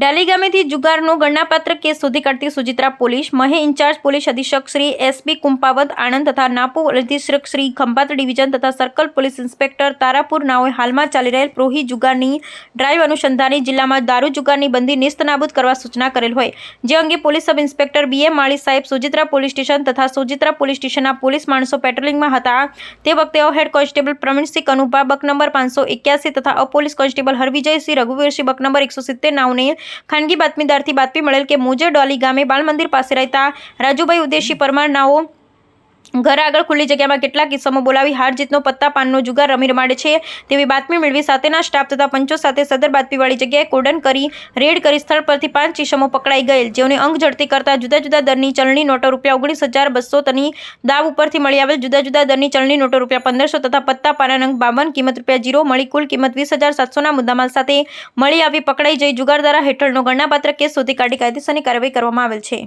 ડાલી ગામેથી જુગારનો ગણનાપાત્ર case શોધી કાઢતી Sojitra police. મહે ઇન્ચાર્જ પોલીસ અધિક્ષક શ્રી એસબી કુંપાવત, આણંદ તથા નાપુ અધિક્ષક શ્રી ખંભાત ડિવિઝન તથા સર્કલ પોલીસ ઇન્સ્પેક્ટર તારાપુર નાઓએ હાલમાં ચાલી રહેલ પ્રોહી જુગારની ડ્રાઈવ અનુસંધાને જિલ્લામાં દારૂ જુગારની બંધી નિસ્તનાબૂદ કરવા સૂચના કરેલ હોય. જે અંગે પોલીસ સબ ઇન્સ્પેક્ટર બી એમ માળી સાહેબ, સુજિત્રા પોલીસ સ્ટેશન તથા સુજિત્રા પોલીસ સ્ટેશનના પોલીસ માણસો પેટ્રોલિંગમાં હતા. તે વખતે હેડ કોન્સ્ટેબલ પ્રવીણસિંહ કનુભા, બક નંબર પાંચસો એક્યાસી તથા અપોલીસ કોન્સ્ટેબલ હરવિજયસિંહ, રઘુવીરસિંહ, બક નંબર એકસો સિત્તેર નાવને ખાનગી બાતમીદારથી બાતમી મળેલ કે મુજર ડોલી ગામે બાળ મંદિર પાસે રહેતા રાજુભાઈ ઉદેશી પરમાર નાઓ ઘર આગળ ખુલ્લી જગ્યામાં કેટલાક કિસ્સામાં બોલાવી હાર જીતનો પત્તા પાનનો જુગાર રમી રમાડે છે. તેવી બાતમી મેળવી સાથેના સ્ટાફ તથા પંચો સાથે સદર બાતમીવાળી જગ્યાએ કોડન કરી, રેડ કરી સ્થળ પરથી પાંચ ચીસમો પકડાઈ ગયેલ, જેઓને અંગ ઝડતી કરતા જુદા જુદા દરની ચલણી નોટો રૂપિયા ઓગણીસ હજાર બસો તની દાવ ઉપરથી મળી આવેલ જુદા જુદા દરની ચલણી નોટો રૂપિયા પંદરસો તથા પત્તા પાના અંક બાવન, કિંમત રૂપિયા જીરો, મળી કુલ કિંમત વીસ હજાર સાતસોના મુદ્દામાલ સાથે મળી આવી પકડાઈ જઈ જુગાર દ્વારા હેઠળનો ગણનાપાત્ર કેસ શોધી કાઢી કાયદેસરની કાર્યવાહી કરવામાં આવેલ છે.